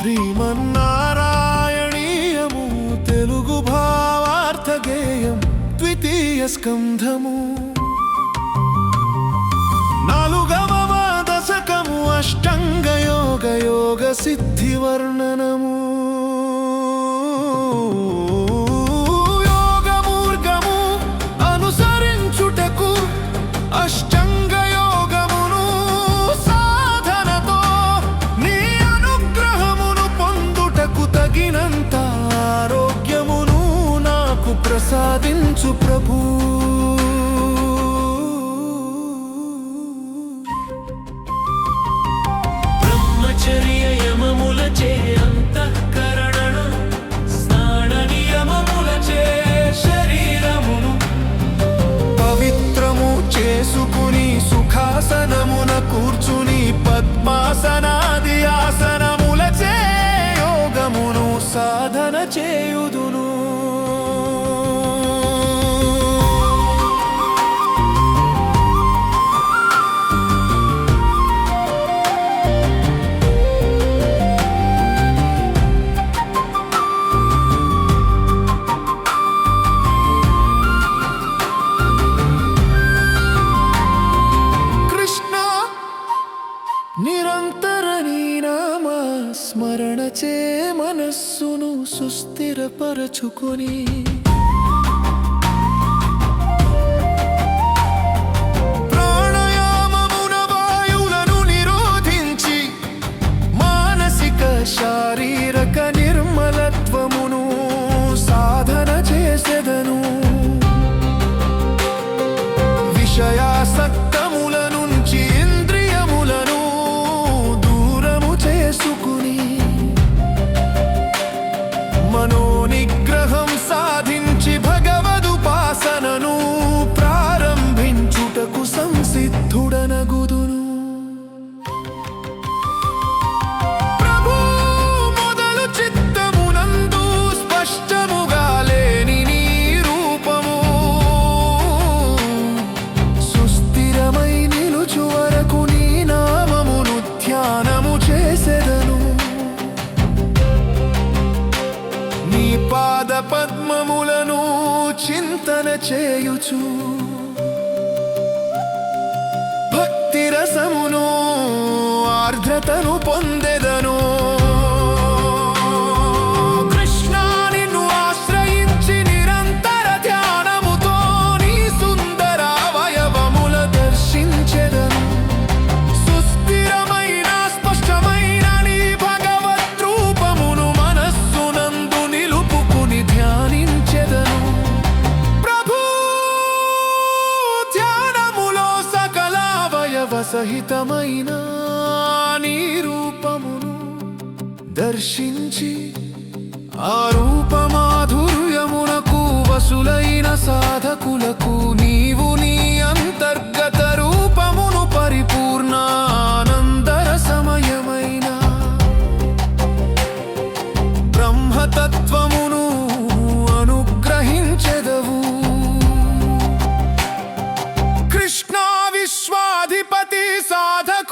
శ్రీమన్నారాయణీయము తెలుగు భావార్థ గేయం ద్వితీయ స్కంధము. నాలుగవ దశకము అష్టంగ యోగ యోగ సిద్ధి వర్ణన. te চুকুনি చేయుచు. భక్తి రసమును ఆర్ద్రతను పొందే అద్భుతమైన నీ రూపమును దర్శించి ఆ రూపమాధు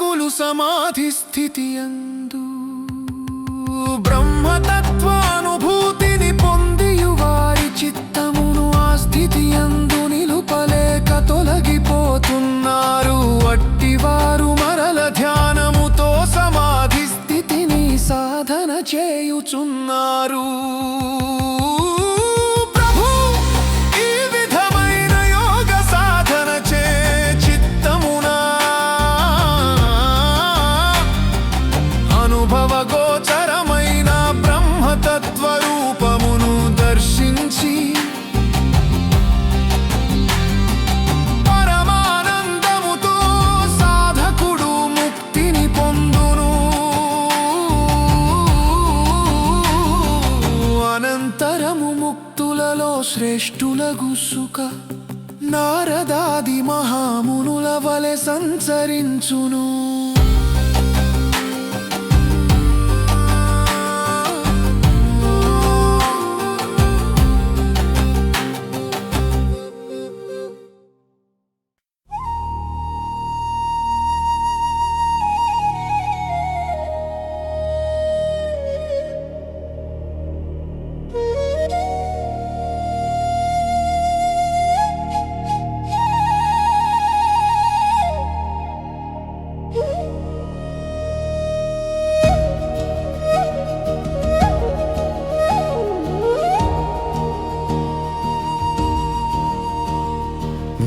జీవులు సమాధి స్థితి అందు బ్రహ్మతత్వానుభూతిని పొందియు వారి చిత్తమును ఆ స్థితి అందు నిలుపలేక తొలగిపోతున్నారు. అట్టివారు మరల ధ్యానముతో సమాధి స్థితిని సాధన చేయుచున్నారు. సంచరించును.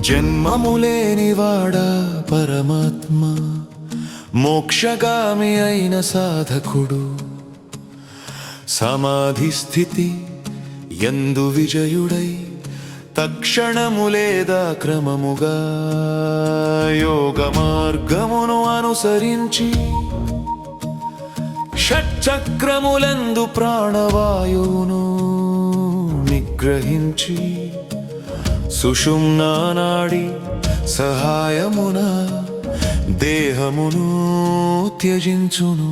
జన్మములేనివాడా పరమాత్మ మోక్షగామి అయిన సాధకుడు. సమాధి స్థితి ఎందు విజయుడై తక్షణము లేదా క్రమముగా యోగ మార్గమును అనుసరించి షట్చక్రములందు ప్రాణవాయువును నిగ్రహించి సుషుమ్నా నాడి సహాయమున దేహమును త్యజించును.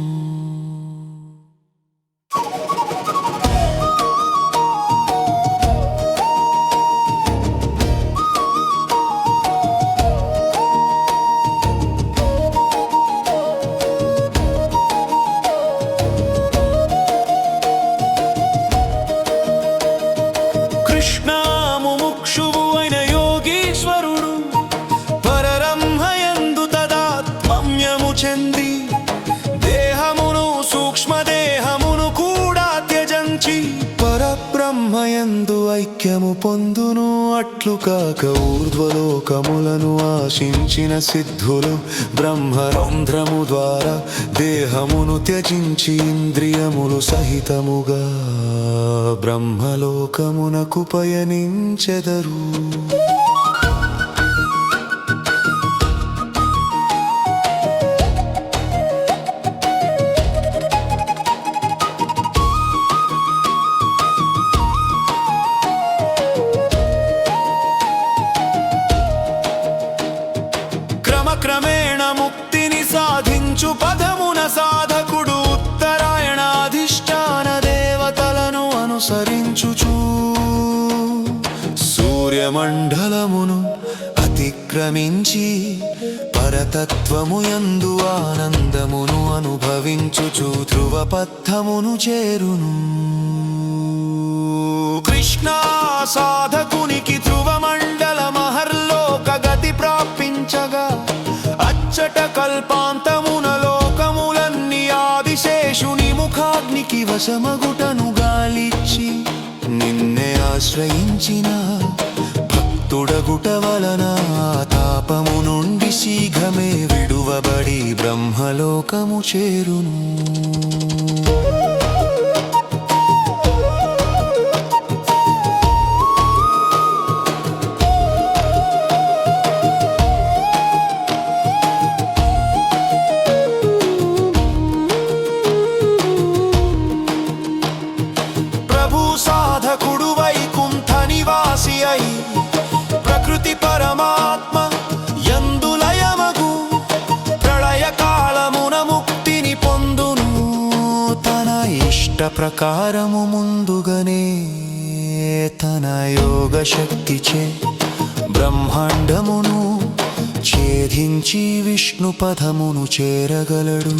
అట్లు కాక ఊర్ధ్వలోకములను ఆశించిన సిద్ధులు బ్రహ్మరంధ్రము ద్వారా దేహమును త్యజించి ఇంద్రియములు సహితముగా బ్రహ్మలోకమునకు పయనించెదరు. సూర్యమండలమును అతిక్రమించి పరతత్వము యందు ఆనందమును అనుభవించుచు ధ్రువపథమును చేరును. కృష్ణ సాధకునికి ధ్రువమండల మహర్లోక గతి ప్రాపించగా అచ్చట కల్పాంతమున లోకములన్నీ ఆదిశేషుని ముఖాగ్నికి వశమగుటను గాలిచ్చి నిన్నే ఆశ్రయించిన భక్తుడగుట వలన తాపము నుండి శీఘ్రమే విడువబడి బ్రహ్మలోకము చేరును. ఇష్ట ప్రకారము ముందుగానే తన యోగ శక్తిచే బ్రహ్మాండమును ఛేదించి విష్ణు పదమును చేరగలడు.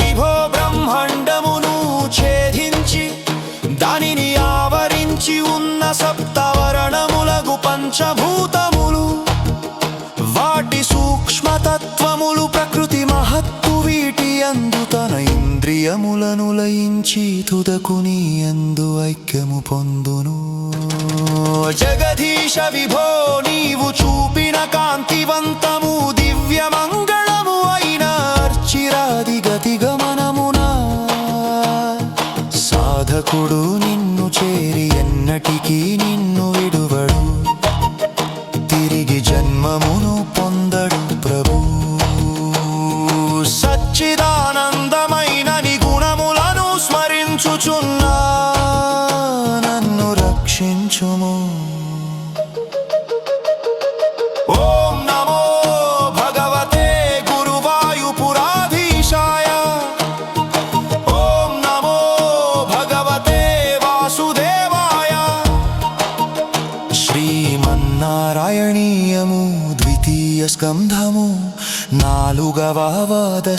విభో బ్రహ్మాండమును ఛేదించి దానిని ఆవరించి ఉన్న సప్తవరణములగు పంచభూతములు వాటి సూక్ష్మతత్వములు ప్రకృతి మహత్తు వీటి అందుతన ఇంద్రియములను లయించి తుదకుని అందు ఐక్యము పొందును. జగదీశ విభో నీవు చూపిన కాంతివంతము దివ్య మంగళము అయిన అర్చిరాది గతి గమనమునా సాధకుడు నిన్ను చేరి ఎన్నటికీ నిన్ను విడు.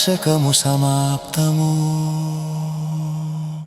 దశకము సమాప్తము.